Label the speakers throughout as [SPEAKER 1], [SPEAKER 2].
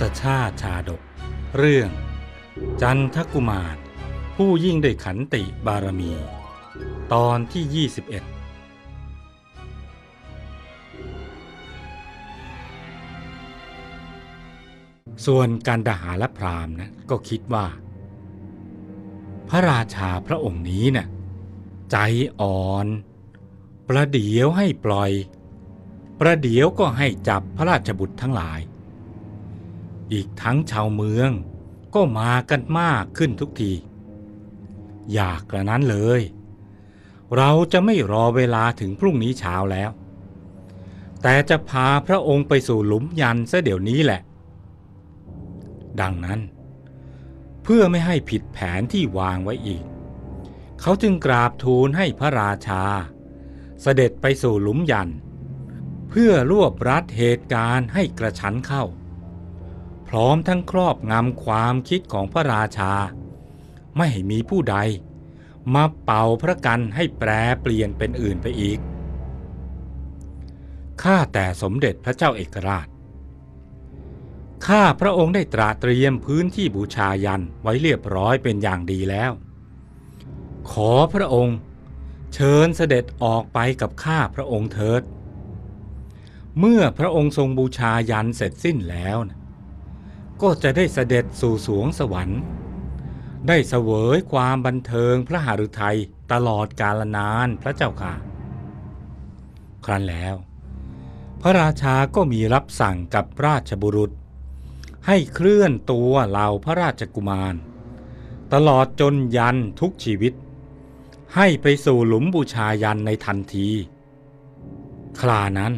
[SPEAKER 1] ศชาติชาดก เรื่อง จันทกุมาร ผู้ยิ่งด้วยขันติบารมี ตอนที่ 21 ส่วนการดหาและพรามนะก็คิดว่า พระราชาพระองค์นี้น่ะใจอ่อน ประเดี๋ยวให้ปล่อย ประเดี๋ยวก็ให้จับพระราชบุตรทั้งหลาย อีกทั้งชาวเมือง ก็มากันมากขึ้นทุกที อยากกระนั้นเลย เราจะไม่รอเวลาถึงพรุ่งนี้เช้าแล้ว แต่จะพาพระองค์ไปสู่หลุมยันซะเดี๋ยวนี้แหละ ดังนั้น เพื่อไม่ให้ผิดแผนที่วางไว้อีก เขาจึงกราบทูลให้พระราชา เสด็จไปสู่หลุมยันเพื่อรวบรัดเหตุการณ์ให้กระชั้นเข้า ร้อมทั้งครอบงำความคิดของพระราชา ไม่ให้มีผู้ใด มาเป่าพระกันให้แปรเปลี่ยนเป็นอื่นไปอีก ข้าแต่สมเด็จพระเจ้าเอกราช ข้าพระองค์ได้ตราเตรียมพื้นที่บูชายันไว้เรียบร้อยเป็นอย่างดีแล้ว ขอพระองค์ เชิญเสด็จออกไปกับข้าพระองค์เถิด เมื่อพระองค์ทรงบูชายันเสร็จสิ้นแล้วนะ ก็จะได้เสด็จสู่สวงสวรรค์ ได้เสวยความบันเทิงพระหฤทัยตลอดกาลนานพระเจ้าค่ะ ครั้นแล้ว พระราชาก็มีรับสั่งกับราชบุรุษ ให้เคลื่อนตัวเหล่าพระราชกุมาร ตลอดจนยันทุกชีวิต ให้ไปสู่หลุมบูชายันในทันทีคลานั้น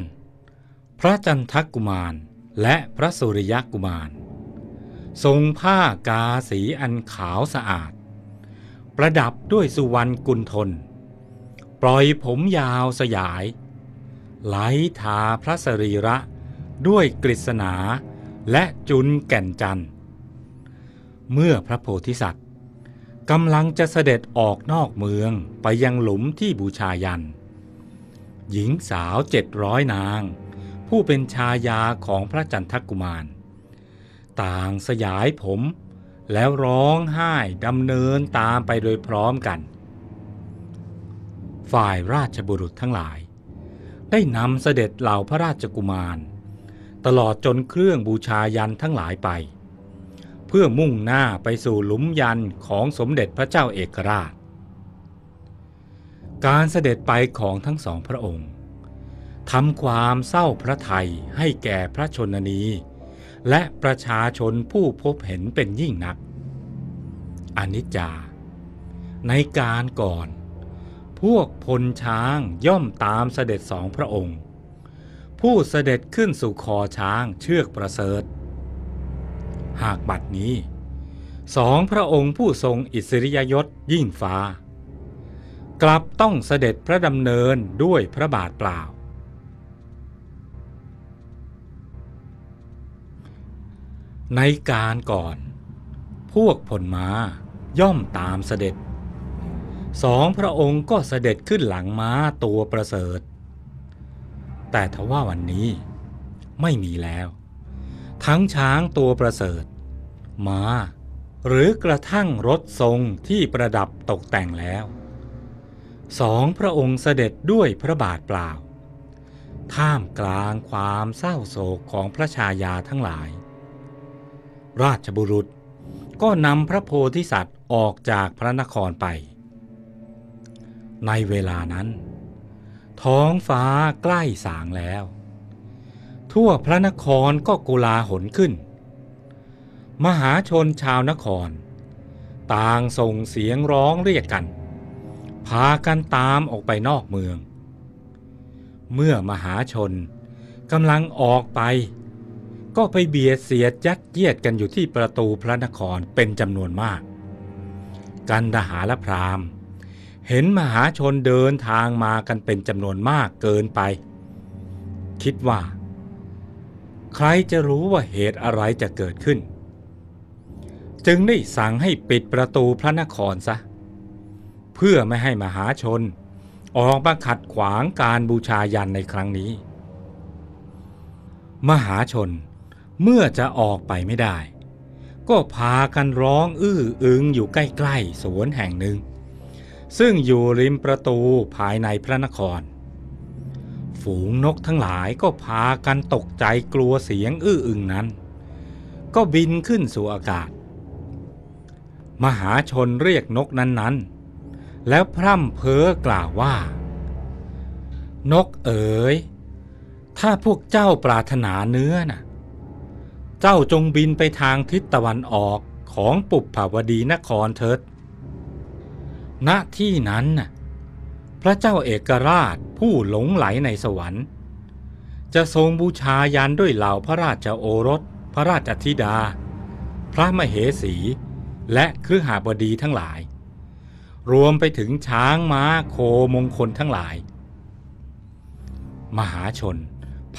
[SPEAKER 1] พระจันทกุมารและพระสุริยกุมาร ทรงผ้ากาสีอันขาวสะอาด ประดับด้วยสุวรรณกุลทน ปล่อยผมยาวสยาย ไหลทาพระสรีระด้วยกฤษณาและจุนแก่นจันทร์ เมื่อพระโพธิสัตว์กำลังจะเสด็จออกนอกเมืองไปยังหลุมที่บูชายัน หญิงสาวเจ็ดร้อยนาง ผู้เป็นชายาของพระจันทกุมาร ต่างสยายผม แล้วร้องไห้ดำเนินตามไปโดยพร้อมกัน ฝ่ายราชบุรุษทั้งหลาย ได้นำเสด็จเหล่าพระราชกุมาร ตลอดจนเครื่องบูชายันทั้งหลายไป เพื่อมุ่งหน้าไปสู่หลุมยันของสมเด็จพระเจ้าเอกราช การเสด็จไปของทั้งสองพระองค์ทำความเศร้าพระไทยให้แก่พระชนนี และประชาชนผู้พบเห็นเป็นยิ่งนัก อนิจจา ในการก่อน พวกพลช้างย่อมตามเสด็จสองพระองค์ ผู้เสด็จขึ้นสู่คอช้างเชือกประเสริฐ หากบัดนี้สองพระองค์ผู้ทรงอิสริยยศยิ่งฟ้า กลับต้องเสด็จพระดำเนินด้วยพระบาทเปล่า ในการก่อน พวกผลม้าย่อมตามเสด็จ สองพระองค์ก็เสด็จขึ้นหลังม้าตัวประเสริฐ แต่ทว่าวันนี้ไม่มีแล้ว ทั้งช้างตัวประเสริฐ ม้า หรือกระทั่งรถทรงที่ประดับตกแต่งแล้ว สองพระองค์เสด็จด้วยพระบาทเปล่า ท่ามกลางความเศร้าโศกของพระชายาทั้งหลาย ราชบุรุษ ก็นำพระโพธิสัตว์ออกจากพระนครไป ในเวลานั้น ท้องฟ้าใกล้สางแล้ว ทั่วพระนครก็กุลาหนขึ้น มหาชนชาวนคร ต่างส่งเสียงร้องเรียกกัน พากันตามออกไปนอกเมือง เมื่อมหาชนกำลังออกไป ก็ไปเบียดเสียดยัดเยียดกันอยู่ที่ประตูพระนครเป็นจำนวนมาก กันดหาและพรามเห็นมหาชนเดินทางมากันเป็นจำนวนมากเกินไป คิดว่า ใครจะรู้ว่าเหตุอะไรจะเกิดขึ้น จึงได้สั่งให้ปิดประตูพระนครซะ เพื่อไม่ให้มหาชนออกมาขัดขวางการบูชายันในครั้งนี้ มหาชน เมื่อจะออกไปไม่ได้ ก็พากันร้องอื้ออึงอยู่ใกล้ๆสวนแห่งหนึ่ง ซึ่งอยู่ริมประตูภายในพระนคร ฝูงนกทั้งหลายก็พากันตกใจกลัวเสียงอื้ออึงนั้น ก็บินขึ้นสู่อากาศ มหาชนเรียกนกนั้นๆ แล้วพร่ำเพ้อกล่าวว่า นกเอ๋ยถ้าพวกเจ้าปรารถนาเนื้อน่ะ เจ้าจงบินไปทางทิศตะวันออกของปุบภาวดีนครเถิด ณ ที่นั้นพระเจ้าเอกราชผู้หลงไหลในสวรรค์ จะทรงบูชายันด้วยเหล่าพระราชโอรส พระราชธิดา พระมเหสี และครือหาบดีทั้งหลาย รวมไปถึงช้างม้าโคมงคลทั้งหลาย มหาชน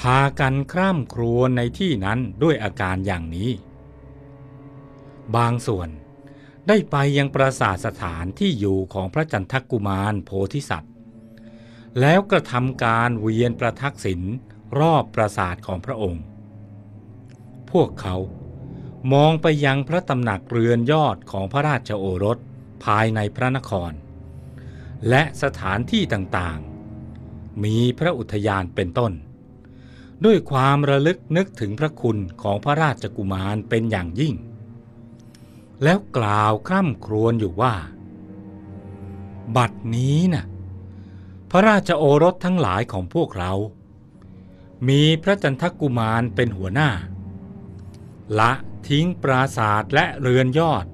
[SPEAKER 1] พากันคร่ำครวญในที่นั้นด้วยอาการอย่างนี้ บางส่วนได้ไปยังปราสาทสถานที่อยู่ของพระจันทกุมารโพธิสัตว์ แล้วกระทำการเวียนประทักษิณรอบปราสาทของพระองค์ พวกเขามองไปยังพระตำหนักเรือนยอดของพระราชโอรสภายในพระนคร และสถานที่ต่างๆ มีพระอุทยานเป็นต้น ด้วยความระลึกนึกถึงพระคุณของพระราชกุมารเป็นอย่างยิ่ง แล้วกล่าวคร่ำครวญอยู่ว่า บัดนี้น่ะพระราชโอรสทั้งหลายของพวกเรา มีพระจันทกุมารเป็นหัวหน้า ละทิ้งปราศาสตร์และเรือนยอด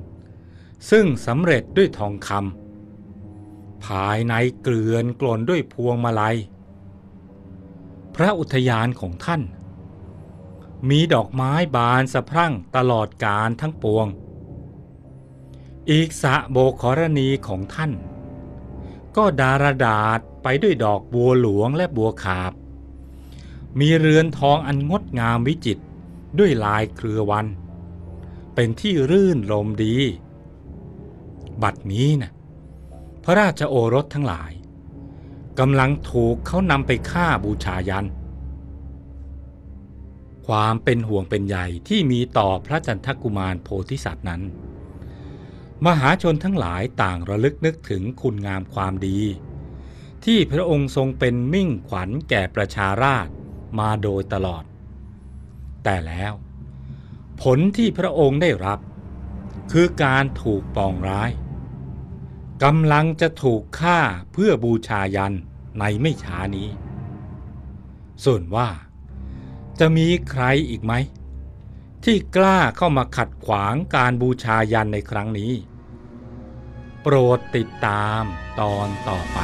[SPEAKER 1] ซึ่งสำเร็จด้วยทองคำภายในเกลือนกลนด้วยพวงมาลัย พระอุทยานของท่าน มีดอกไม้บานสะพรั่งตลอดกาลทั้งปวง อีกสะโบขรณีของท่าน ก็ดารดาษไปด้วยดอกบัวหลวงและบัวขาบ มีเรือนทองอันงดงามวิจิตรด้วยลายเครือวัน เป็นที่รื่นลมดี บัดนี้นะพระราชโอรสทั้งหลาย กำลังถูกเขานำไปฆ่าบูชายัน ความเป็นห่วงเป็นใยที่มีต่อพระจันทกุมารโพธิสัตว์นั้น มหาชนทั้งหลายต่างระลึกนึกถึงคุณงามความดี ที่พระองค์ทรงเป็นมิ่งขวัญแก่ประชาราษฎร์มาโดยตลอด แต่แล้วผลที่พระองค์ได้รับ คือการถูกปองร้าย กำลังจะถูกฆ่าเพื่อบูชายันในไม่ช้านี้ ส่วนว่า จะมีใครอีกไหม ที่กล้าเข้ามาขัดขวางการบูชายันในครั้งนี้ โปรดติดตามตอนต่อไป